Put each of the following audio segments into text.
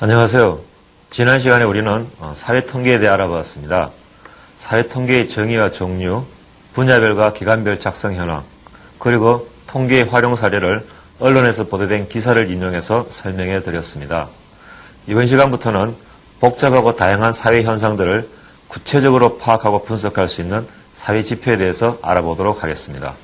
안녕하세요. 지난 시간에 우리는 어, 사회 통계에 대해 알아보았습니다. 사회 통계의 정의와 종류, 분야별과 기관별 작성 현황, 그리고 통계의 활용 사례를 언론에서 보도된 기사를 인용해서 설명해 드렸습니다. 이번 시간부터는 복잡하고 다양한 사회 현상들을 구체적으로 파악하고 분석할 수 있는 사회 지표에 대해서 알아보도록 하겠습니다.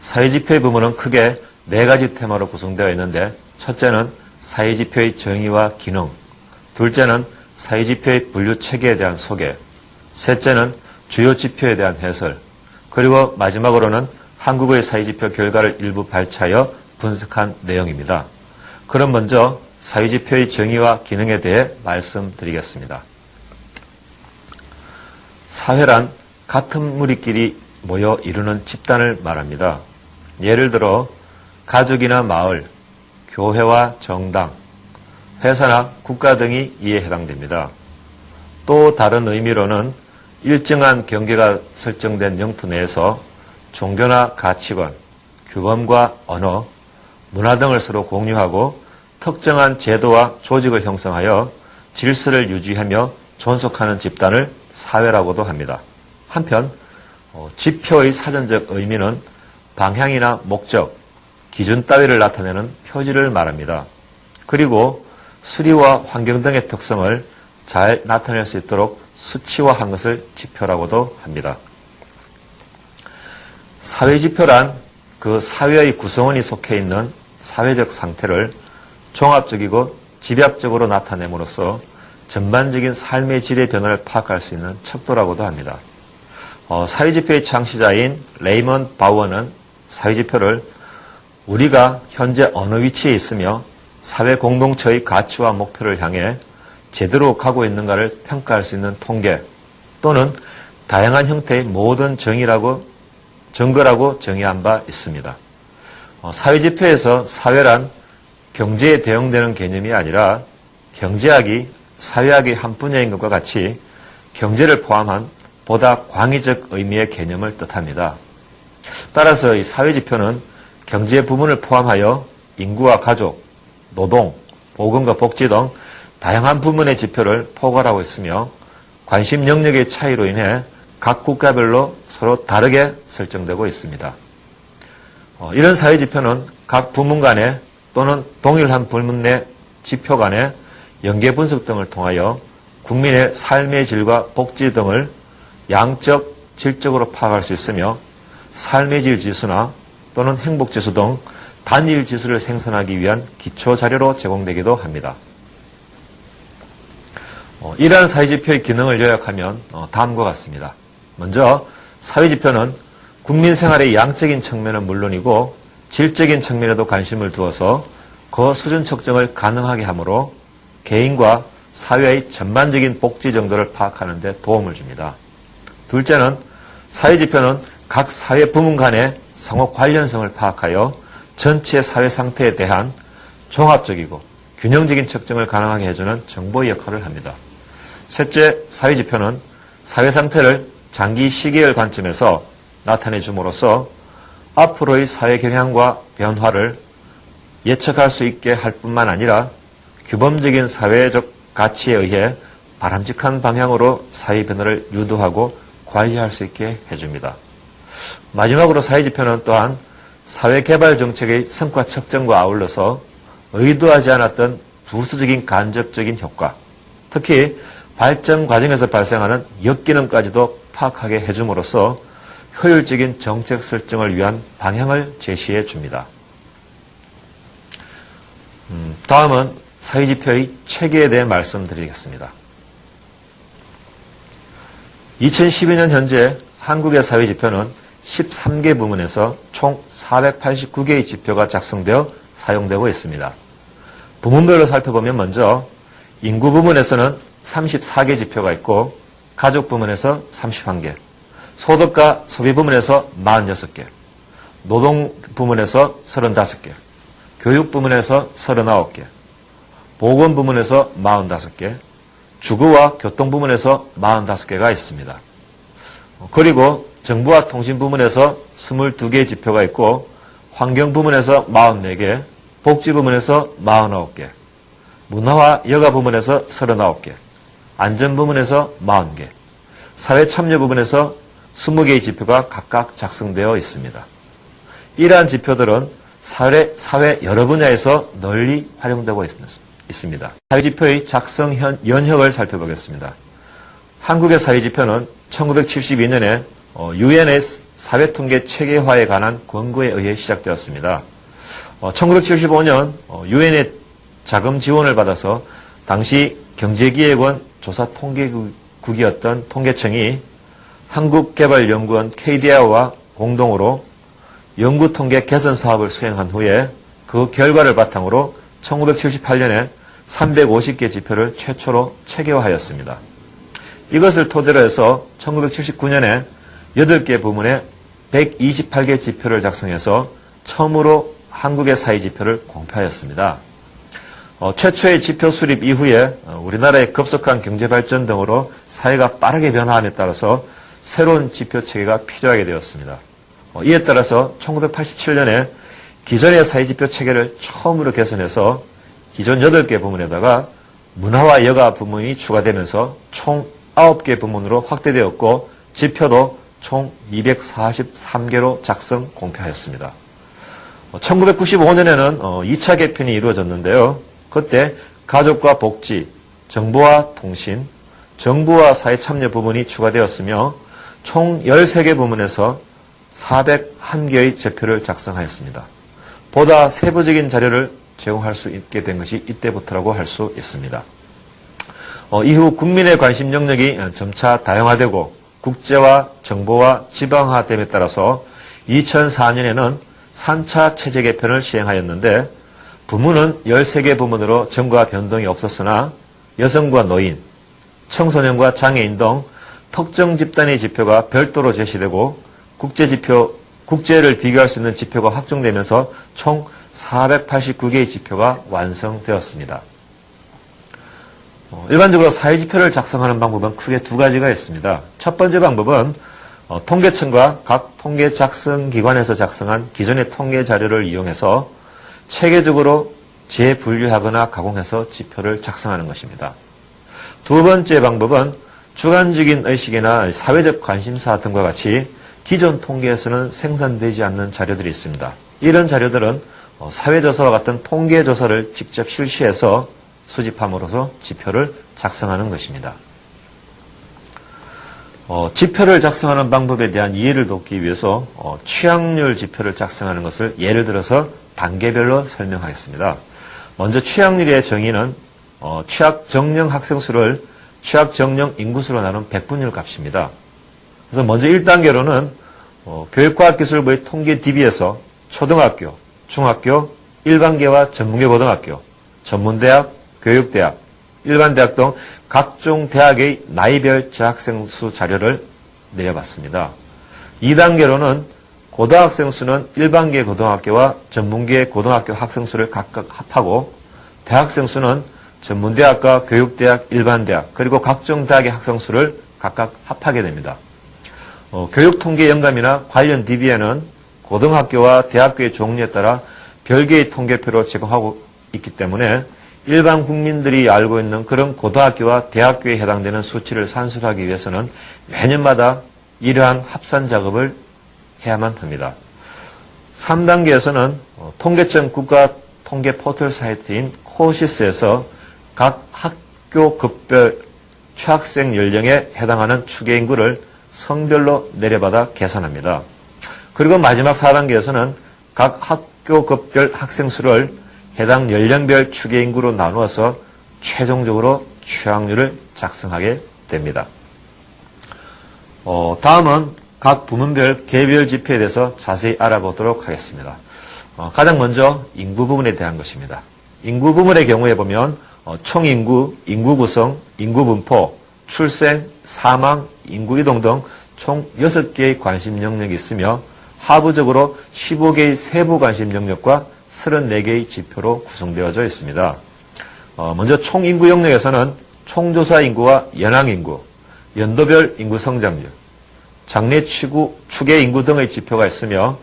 사회 지표의 부분은 크게 네 가지 테마로 구성되어 있는데 첫째는 사회 지표의 정의와 기능, 둘째는 사회 지표의 분류 체계에 대한 소개, 셋째는 주요 지표에 대한 해설, 그리고 마지막으로는 한국의 사회 지표 결과를 일부 발췌하여 분석한 내용입니다. 그럼 먼저 사회 지표의 정의와 기능에 대해 말씀드리겠습니다. 사회란 같은 무리끼리 모여 이루는 집단을 말합니다. 예를 들어 가족이나 마을, 교회와 정당, 회사나 국가 등이 이에 해당됩니다. 또 다른 의미로는 일정한 경계가 설정된 영토 내에서 종교나 가치관, 규범과 언어, 문화 등을 서로 공유하고 특정한 제도와 조직을 형성하여 질서를 유지하며 존속하는 집단을 사회라고도 합니다. 한편 어, 지표의 사전적 의미는 방향이나 목적, 기준 따위를 나타내는 표지를 말합니다. 그리고 수리와 환경 등의 특성을 잘 나타낼 수 있도록 수치화한 것을 지표라고도 합니다. 사회 지표란 그 사회의 구성원이 속해 있는 사회적 상태를 종합적이고 집약적으로 나타냄으로써 전반적인 삶의 질의 변화를 파악할 수 있는 척도라고도 합니다. 어, 사회지표의 창시자인 레이먼 바우어는 사회지표를 우리가 현재 어느 위치에 있으며 사회 공동체의 가치와 목표를 향해 제대로 가고 있는가를 평가할 수 있는 통계 또는 다양한 형태의 모든 정의라고 증거라고 정의한 바 있습니다. 어, 사회지표에서 사회란 경제에 대응되는 개념이 아니라 경제학이 사회학의 한 분야인 것과 같이 경제를 포함한 보다 광의적 의미의 개념을 뜻합니다. 따라서 이 사회지표는 경제 부문을 포함하여 인구와 가족, 노동, 보건과 복지 등 다양한 부문의 지표를 포괄하고 있으며 관심 영역의 차이로 인해 각 국가별로 서로 다르게 설정되고 있습니다. 어, 이런 사회지표는 각 부문 간에 또는 동일한 부문 내 지표 간의 연계 분석 등을 통하여 국민의 삶의 질과 복지 등을 양적, 질적으로 파악할 수 있으며 삶의 질 지수나 또는 행복 지수 등 단일 지수를 생산하기 위한 기초 자료로 제공되기도 합니다. 어, 이러한 사회지표의 기능을 요약하면 어, 다음과 같습니다. 먼저 사회지표는 국민 생활의 양적인 측면은 물론이고 질적인 측면에도 관심을 두어서 그 수준 측정을 가능하게 하므로 개인과 사회의 전반적인 복지 정도를 파악하는 데 도움을 줍니다. 둘째는 사회지표는 각 사회 부문 간의 상호 관련성을 파악하여 전체 사회 상태에 대한 종합적이고 균형적인 측정을 가능하게 해주는 정보의 역할을 합니다. 셋째, 사회지표는 사회 상태를 장기 시계열 관점에서 나타내 줌으로써 앞으로의 사회 경향과 변화를 예측할 수 있게 할 뿐만 아니라 규범적인 사회적 가치에 의해 바람직한 방향으로 사회 변화를 유도하고 관리할 수 있게 해줍니다. 마지막으로 사회 지표는 또한 사회 개발 정책의 성과 측정과 아울러서 의도하지 않았던 부수적인 간접적인 효과, 특히 발전 과정에서 발생하는 역기능까지도 파악하게 해줌으로써 효율적인 정책 설정을 위한 방향을 제시해 줍니다. 음, 다음은 사회지표의 체계에 대해 말씀드리겠습니다. 2012년 현재 한국의 사회지표는 13개 부문에서 총 489개의 지표가 작성되어 사용되고 있습니다. 부문별로 살펴보면 먼저 인구 부문에서는 34개 지표가 있고 가족 부문에서 31개, 소득과 소비 부문에서 46개, 노동 부문에서 35개, 교육 부문에서 39개, 보건 부문에서 45개, 주거와 교통 부문에서 45개가 있습니다. 어, 그리고 정부와 통신 부문에서 22개의 지표가 있고 환경 부문에서 44개, 복지 부문에서 49개, 문화와 여가 부문에서 39개, 안전 부문에서 40개, 사회 참여 부문에서 20개의 지표가 각각 작성되어 있습니다. 이러한 지표들은 사회, 사회 여러 분야에서 널리 활용되고 있, 있습니다. 사회지표의 작성 현, 연혁을 살펴보겠습니다. 한국의 사회지표는 1972년에 유엔의 사회통계 체계화에 관한 권고에 의해 시작되었습니다. 1975년 유엔의 자금 지원을 받아서 당시 경제기획원 조사통계국이었던 통계청이 한국개발연구원 KDI와 공동으로 연구통계 개선 사업을 수행한 후에 그 결과를 바탕으로 1978년에 350개 지표를 최초로 체계화하였습니다. 이것을 토대로 해서 1979년에 8개 부문에 128개 지표를 작성해서 처음으로 한국의 사회 지표를 공표하였습니다. 어, 최초의 지표 수립 이후에 어, 우리나라의 급속한 경제 발전 등으로 사회가 빠르게 변화함에 따라서 새로운 지표 체계가 필요하게 되었습니다. 어, 이에 따라서 1987년에 기존의 사회 지표 체계를 처음으로 개선해서 기존 8개 부문에다가 문화와 여가 부문이 추가되면서 총 9개 부문으로 확대되었고 지표도 총 243개로 작성 공표하였습니다. 1995년에는 2차 개편이 이루어졌는데요. 그때 가족과 복지, 정보와 통신, 정부와 사회 참여 부문이 추가되었으며 총 13개 부문에서 401개의 제표를 작성하였습니다. 보다 세부적인 자료를 제공할 수 있게 된 것이 이때부터라고 할 수 있습니다. 어, 이후 국민의 관심 영역이 점차 다양화되고 국제와 정보와 지방화됨에 따라서 2004년에는 3차 체제 개편을 시행하였는데 부문은 13개 부문으로 점과 변동이 없었으나 여성과 노인, 청소년과 장애인 등 특정 집단의 지표가 별도로 제시되고 국제 지표, 국제를 비교할 수 있는 지표가 확정되면서 총 489개의 지표가 완성되었습니다. 어, 일반적으로 사회지표를 작성하는 방법은 크게 두 가지가 있습니다. 첫 번째 방법은 어, 통계청과 각 통계 작성 기관에서 작성한 기존의 통계 자료를 이용해서 체계적으로 재분류하거나 가공해서 지표를 작성하는 것입니다. 두 번째 방법은 주관적인 의식이나 사회적 관심사 등과 같이 기존 통계에서는 생산되지 않는 자료들이 있습니다. 이런 자료들은 어, 사회조사와 같은 통계조사를 직접 실시해서 수집함으로써 지표를 작성하는 것입니다. 어, 지표를 작성하는 방법에 대한 이해를 돕기 위해서 어, 취약률 지표를 작성하는 것을 예를 들어서 단계별로 설명하겠습니다. 먼저 취약률의 정의는 어, 취약 정령 학생 수를 취약 정령 인구수로 나눈 백분율 값입니다. 그래서 먼저 1단계로는 어, 교육과학기술부의 통계 DB에서 초등학교, 중학교, 일반계와 전문계 고등학교, 전문대학, 교육대학, 일반대학 등 각종 대학의 나이별 재학생 수 자료를 내려봤습니다. 2단계로는 고등학생 수는 일반계 고등학교와 전문계 고등학교 학생 수를 각각 합하고 대학생 수는 전문대학과 교육대학, 일반대학 그리고 각종 대학의 학생 수를 각각 합하게 됩니다. 어, 교육통계 영감이나 관련 DB에는 고등학교와 대학교의 종류에 따라 별개의 통계표로 제공하고 있기 때문에 일반 국민들이 알고 있는 그런 고등학교와 대학교에 해당되는 수치를 산술하기 위해서는 매년마다 이러한 합산 작업을 해야만 합니다. 3단계에서는 어, 통계청 국가 통계 포털 사이트인 코시스에서 각 학교 급별 취학생 연령에 해당하는 추계 인구를 성별로 내려받아 계산합니다. 그리고 마지막 4단계에서는 각 학교 급별 학생 수를 해당 연령별 추계 인구로 나누어서 최종적으로 취학률을 작성하게 됩니다. 어, 다음은 각 부문별 개별 지표에 대해서 자세히 알아보도록 하겠습니다. 어, 가장 먼저 인구 부분에 대한 것입니다. 인구 부문의 경우에 보면 어, 총인구, 인구 구성, 인구 분포, 출생, 사망, 인구 이동 등 총 6개의 관심 영역이 있으며 하부적으로 15개의 세부 관심 영역과 34개의 지표로 구성되어져 있습니다. 어, 먼저 총인구 영역에서는 총조사 인구와 연항 인구, 연도별 인구 성장률, 장래 추구, 축의 인구 등의 지표가 있으며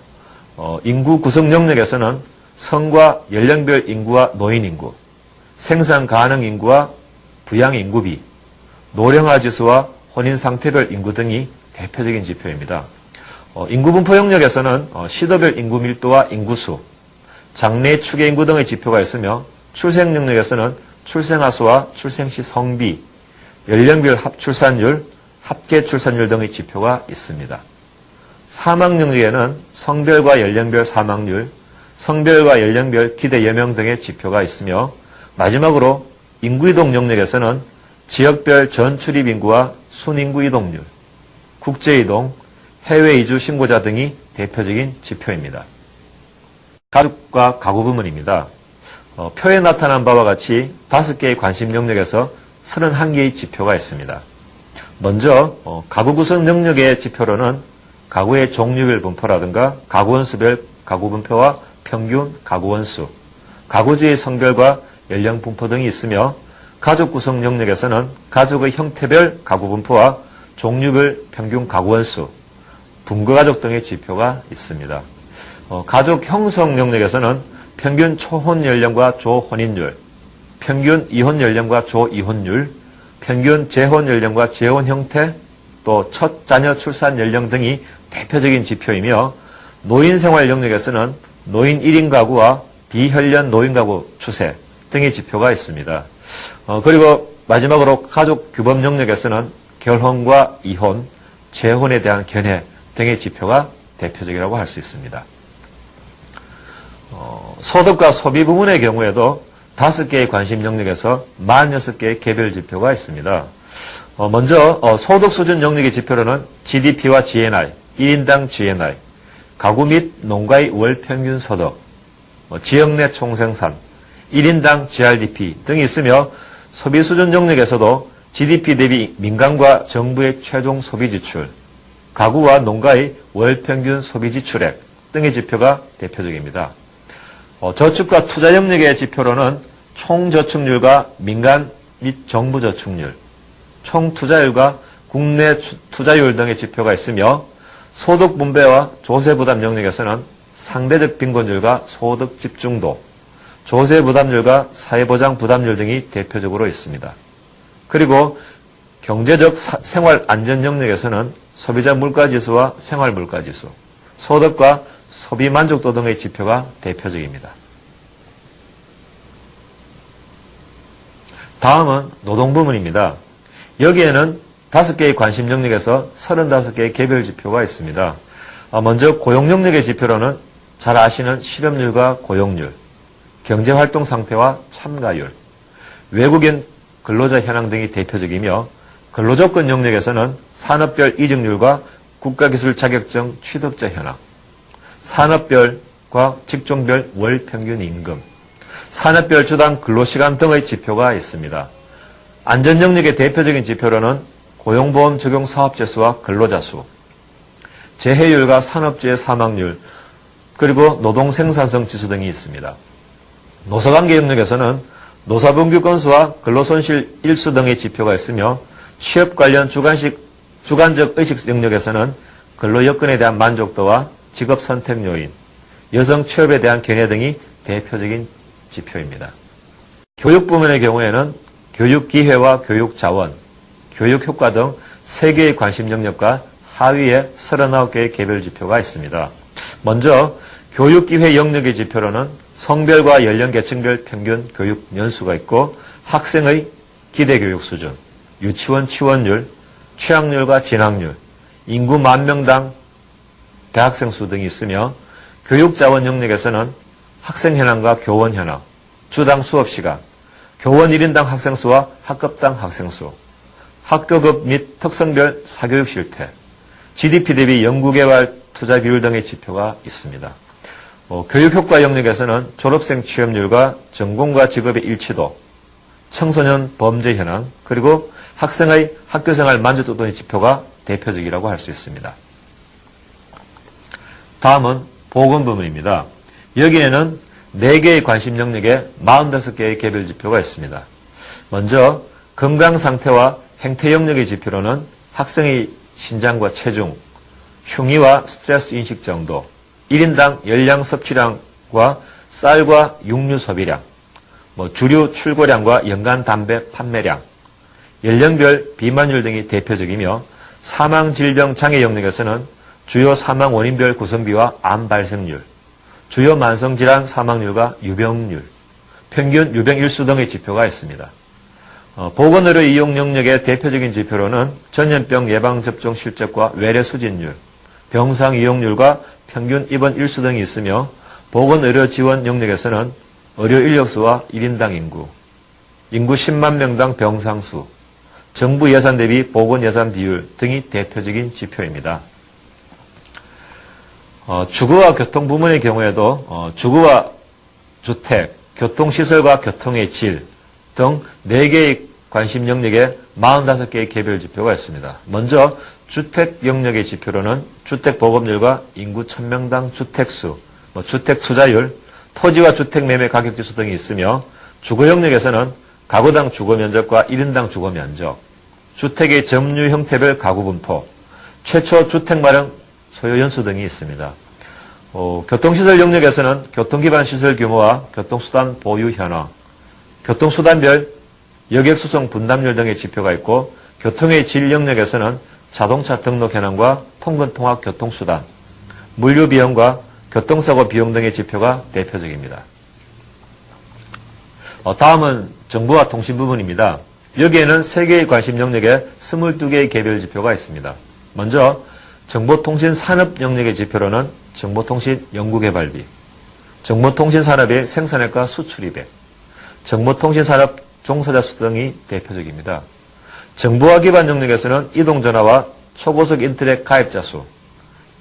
어, 인구 구성 영역에서는 성과 연령별 인구와 노인 인구, 생산 가능 인구와 부양 인구비, 노령화 지수와 혼인 상태별 인구 등이 대표적인 지표입니다. 어, 인구 분포 영역에서는 어, 시도별 인구 밀도와 인구수, 장래 추계 인구 등의 지표가 있으며 출생 영역에서는 출생아 수와 출생시 성비, 연령별 합출산율, 합계 출산율 등의 지표가 있습니다. 사망 영역에는 성별과 연령별 사망률, 성별과 연령별 기대 여명 등의 지표가 있으며 마지막으로 인구이동 영역에서는 지역별 전 출입 인구와 순인구 이동률, 국제이동, 해외 이주 신고자 등이 대표적인 지표입니다. 가족과 가구 부문입니다. 어, 표에 나타난 바와 같이 다섯 개의 관심 영역에서 31개의 지표가 있습니다. 먼저 어, 가구 구성 영역의 지표로는 가구의 종류별 분포라든가 가구 원수별 가구 분포와 평균 가구 원수, 가구주의 성별과 연령 분포 등이 있으며 가족 구성 영역에서는 가족의 형태별 가구 분포와 종류별 평균 가구 원수, 분거가족 등의 지표가 있습니다. 어, 가족 형성 영역에서는 평균 초혼 연령과 조혼인율, 평균 이혼 연령과 조이혼율, 평균 재혼 연령과 재혼 형태, 또 첫 자녀 출산 연령 등이 대표적인 지표이며 노인 생활 영역에서는 노인 1인 가구와 비혈연 노인 가구 추세 등의 지표가 있습니다. 어, 그리고 마지막으로 가족 규범 영역에서는 결혼과 이혼, 재혼에 대한 견해 등의 지표가 대표적이라고 할 수 있습니다. 어, 소득과 소비 부문의 경우에도 다섯 개의 관심 영역에서 46개의 개별 지표가 있습니다. 어, 먼저 어, 소득 수준 영역의 지표로는 GDP와 GNI, 1인당 GNI, 가구 및 농가의 월 평균 소득, 어, 지역 내 총생산, 1인당 GRDP 등이 있으며 소비 수준 영역에서도 GDP 대비 민간과 정부의 최종 소비 지출, 가구와 농가의 월 평균 소비 지출액 등의 지표가 대표적입니다. 어, 저축과 투자 영역의 지표로는 총 저축률과 민간 및 정부 저축률, 총 투자율과 국내 추- 투자율 등의 지표가 있으며 소득 분배와 조세 부담 영역에서는 상대적 빈곤율과 소득 집중도, 조세 부담률과 사회보장 부담률 등이 대표적으로 있습니다. 그리고 경제적 사- 생활 안전 영역에서는 소비자 물가 지수와 생활 물가 지수, 소득과 소비 만족도 등의 지표가 대표적입니다. 다음은 노동 부문입니다. 여기에는 다섯 개의 관심 영역에서 35개의 개별 지표가 있습니다. 어, 먼저 고용 영역의 지표로는 잘 아시는 실업률과 고용률, 경제활동 상태와 참가율, 외국인 근로자 현황 등이 대표적이며 근로조건 영역에서는 산업별 이직률과 국가기술 자격증 취득자 현황, 산업별과 직종별 월 평균 임금, 산업별 주당 근로시간 등의 지표가 있습니다. 안전 영역의 대표적인 지표로는 고용보험 적용 사업자 수와 근로자 수, 재해율과 산업재해 사망률, 그리고 노동 생산성 지수 등이 있습니다. 노사관계 영역에서는 노사분규 건수와 근로손실 일수 등의 지표가 있으며 취업 관련 주관식, 주관적 의식 영역에서는 근로 여건에 대한 만족도와 직업 선택 요인, 여성 취업에 대한 견해 등이 대표적인 지표입니다. 교육 부문의 경우에는 교육 기회와 교육 자원, 교육 효과 등 3개의 관심 영역과 하위에 39개의 개별 지표가 있습니다. 먼저 교육 기회 영역의 지표로는 성별과 연령 계층별 평균 교육 연수가 있고 학생의 기대 교육 수준, 유치원 치원율, 취학률과 진학률, 인구 만 명당 대학생 수 등이 있으며 교육 자원 영역에서는 학생 현황과 교원 현황, 주당 수업 시간, 교원 1인당 학생 수와 학급당 학생 수, 학교급 및 특성별 사교육 실태, GDP 대비 연구개발 투자 비율 등의 지표가 있습니다. 어, 교육 효과 영역에서는 졸업생 취업률과 전공과 직업의 일치도, 청소년 범죄 현황, 그리고 학생의 학교생활 만족도 등의 지표가 대표적이라고 할 수 있습니다. 다음은 보건 부문입니다. 여기에는 4개의 관심 영역에 45개의 개별 지표가 있습니다. 먼저 건강 상태와 행태 영역의 지표로는 학생의 신장과 체중, 흉의와 스트레스 인식 정도, 1인당 열량 섭취량과 쌀과 육류 소비량, 뭐 주류 출고량과 연간 담배 판매량, 연령별 비만율 등이 대표적이며 사망 질병 장애 영역에서는 주요 사망 원인별 구성비와 암 발생률, 주요 만성 질환 사망률과 유병률, 평균 유병 일수 등의 지표가 있습니다. 어, 보건의료 이용 영역의 대표적인 지표로는 전염병 예방 접종 실적과 외래 수진율, 병상 이용률과 평균 입원 일수 등이 있으며 보건의료 지원 영역에서는 의료 인력수와 1인당 인구, 인구 10만 명당 병상 수, 정부 예산 대비 보건 예산 비율 등이 대표적인 지표입니다. 어, 주거와 교통 부문의 경우에도 어, 주거와 주택, 교통시설과 교통의 질 등 4개의 관심 영역에 45개의 개별 지표가 있습니다. 먼저 주택 영역의 지표로는 주택 보급률과 인구 1000명당 주택수, 뭐 주택 투자율, 토지와 주택 매매 가격 지수 등이 있으며 주거 영역에서는 가구당 주거 면적과 1인당 주거 면적, 주택의 점유 형태별 가구 분포, 최초 주택 마련 소요 연수 등이 있습니다. 어, 교통시설 영역에서는 교통기반 시설 규모와 교통수단 보유 현황, 교통수단별 여객 수송 분담률 등의 지표가 있고 교통의 질 영역에서는 자동차 등록 현황과 통근 통학 교통수단, 물류 비용과 교통사고 비용 등의 지표가 대표적입니다. 어, 다음은 정보와 통신 부분입니다. 여기에는 3개의 관심 영역에 22개의 개별 지표가 있습니다. 먼저 정보통신 산업 영역의 지표로는 정보통신 연구개발비, 정보통신 산업의 생산액과 수출입액, 정보통신 산업 종사자 수 등이 대표적입니다. 정보화 기반 영역에서는 이동전화와 초고속 인터넷 가입자 수,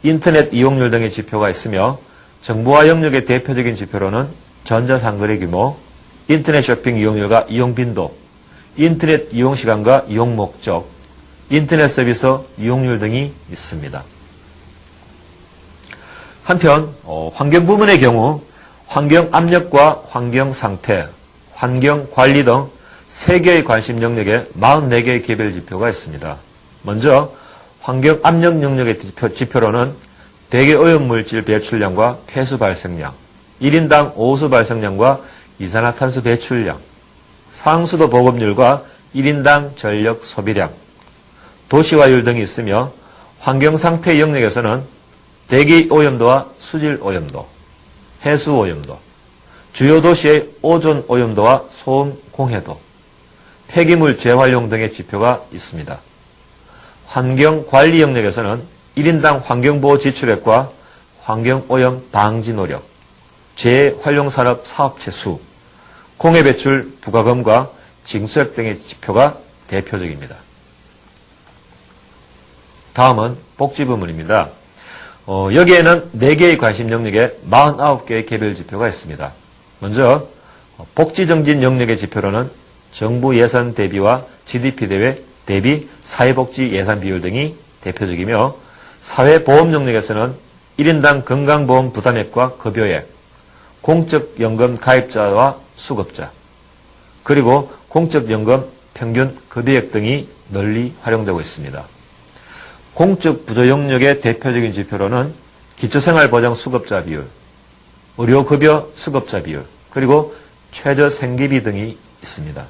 인터넷 이용률 등의 지표가 있으며 정보화 영역의 대표적인 지표로는 전자상거래 규모, 인터넷 쇼핑 이용률과 이용 빈도, 인터넷 이용 시간과 이용 목적, 인터넷 서비스 이용률 등이 있습니다. 한편 어, 환경 부문의 경우 환경 압력과 환경 상태, 환경 관리 등 3개의 관심 영역에 44개의 개별 지표가 있습니다. 먼저 환경 압력 영역의 지표, 로는 대기 오염물질 배출량과 폐수 발생량, 1인당 오수 발생량과 이산화탄소 배출량, 상수도 보급률과 1인당 전력 소비량, 도시화율 등이 있으며 환경 상태 영역에서는 대기 오염도와 수질 오염도, 해수 오염도, 주요 도시의 오존 오염도와 소음 공해도, 폐기물 재활용 등의 지표가 있습니다. 환경 관리 영역에서는 1인당 환경보호 지출액과 환경오염 방지 노력, 재활용산업 사업체 수, 공해 배출 부가금과 징수액 등의 지표가 대표적입니다. 다음은 복지 부문입니다. 어, 여기에는 4개의 관심 영역에 49개의 개별 지표가 있습니다. 먼저 복지정진 영역의 지표로는 정부 예산 대비와 GDP 대회 대비 사회복지 예산 비율 등이 대표적이며 사회보험 영역에서는 1인당 건강보험 부담액과 급여액, 공적연금 가입자와 수급자, 그리고 공적연금 평균 급여액 등이 널리 활용되고 있습니다. 공적 부조 영역의 대표적인 지표로는 기초생활보장 수급자 비율, 의료급여 수급자 비율, 그리고 최저생계비 등이 있습니다.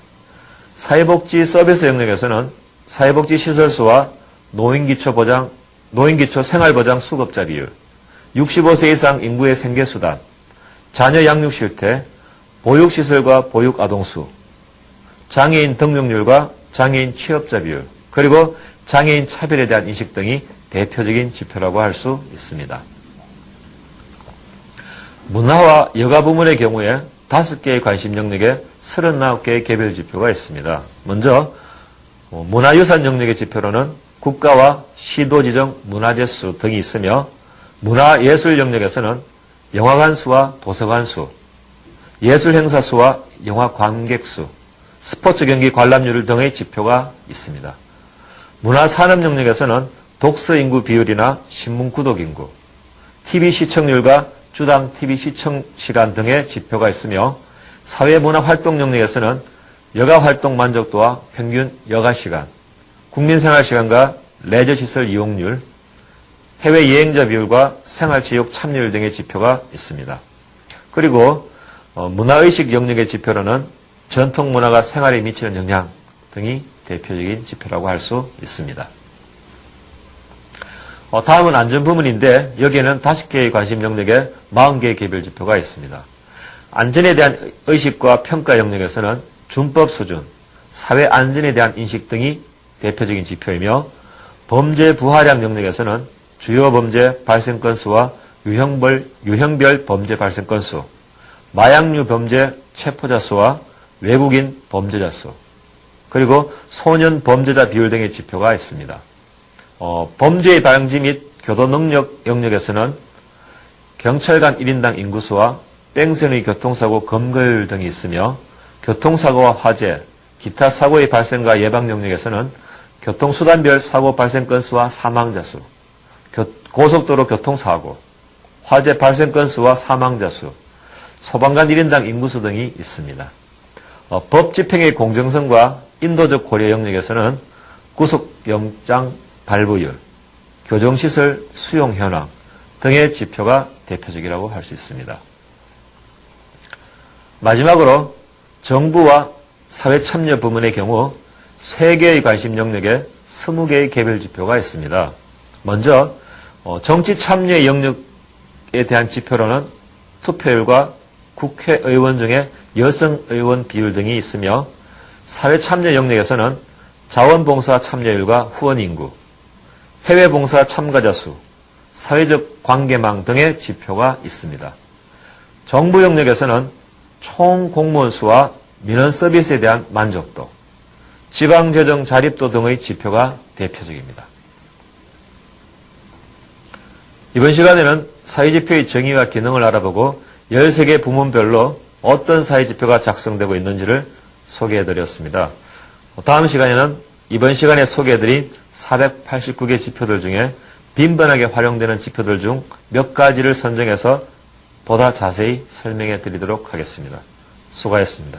사회복지 서비스 영역에서는 사회복지 시설수와 노인기초보장, 노인기초 생활보장 수급자 비율, 65세 이상 인구의 생계수단, 자녀 양육 실태, 보육시설과 보육아동수, 장애인 등록률과 장애인 취업자 비율, 그리고 장애인 차별에 대한 인식 등이 대표적인 지표라고 할 수 있습니다. 문화와 여가 부문의 경우에 5개의 관심 영역에 39개의 개별 지표가 있습니다. 먼저 어, 문화유산 영역의 지표로는 국가와 시도 지정 문화재 수 등이 있으며 문화예술 영역에서는 영화관 수와 도서관 수, 예술 행사 수와 영화 관객 수, 스포츠 경기 관람률 등의 지표가 있습니다. 문화 산업 영역에서는 독서 인구 비율이나 신문 구독 인구, TV 시청률과 주당 TV 시청 시간 등의 지표가 있으며 사회 문화 활동 영역에서는 여가 활동 만족도와 평균 여가 시간, 국민 생활 시간과 레저 시설 이용률, 해외 여행자 비율과 생활체육 참여율 등의 지표가 있습니다. 그리고 어, 문화의식 영역의 지표로는 전통 문화가 생활에 미치는 영향 등이 대표적인 지표라고 할 수 있습니다. 어, 다음은 안전 부문인데 여기에는 5개의 관심 영역에 40개의 개별 지표가 있습니다. 안전에 대한 의식과 평가 영역에서는 준법 수준, 사회 안전에 대한 인식 등이 대표적인 지표이며 범죄 부하량 영역에서는 주요 범죄 발생 건수와 유형별, 유형별 범죄 발생 건수, 마약류 범죄 체포자 수와 외국인 범죄자 수, 그리고 소년 범죄자 비율 등의 지표가 있습니다. 어, 범죄의 방지 및 교도 능력 영역에서는 경찰관 1인당 인구수와 뺑소니 교통사고 검거율 등이 있으며 교통사고와 화재, 기타 사고의 발생과 예방 영역에서는 교통수단별 사고 발생 건수와 사망자 수, 교- 고속도로 교통사고, 화재 발생 건수와 사망자 수, 소방관 1인당 인구수 등이 있습니다. 어, 법 집행의 공정성과 인도적 고려 영역에서는 구속영장 발부율, 교정시설 수용 현황 등의 지표가 대표적이라고 할 수 있습니다. 마지막으로 정부와 사회 참여 부문의 경우 3개의 관심 영역에 20개의 개별 지표가 있습니다. 먼저 어, 정치 참여 영역에 대한 지표로는 투표율과 국회의원 중에 여성 의원 비율 등이 있으며 사회 참여 영역에서는 자원봉사 참여율과 후원 인구, 해외 봉사 참가자 수, 사회적 관계망 등의 지표가 있습니다. 정부 영역에서는 총 공무원 수와 민원 서비스에 대한 만족도, 지방재정 자립도 등의 지표가 대표적입니다. 이번 시간에는 사회지표의 정의와 기능을 알아보고 13개 부문별로 어떤 사회지표가 작성되고 있는지를 소개해드렸습니다. 다음 시간에는 이번 시간에 소개해드린 489개 지표들 중에 빈번하게 활용되는 지표들 중 몇 가지를 선정해서 보다 자세히 설명해 드리도록 하겠습니다. 수고하셨습니다.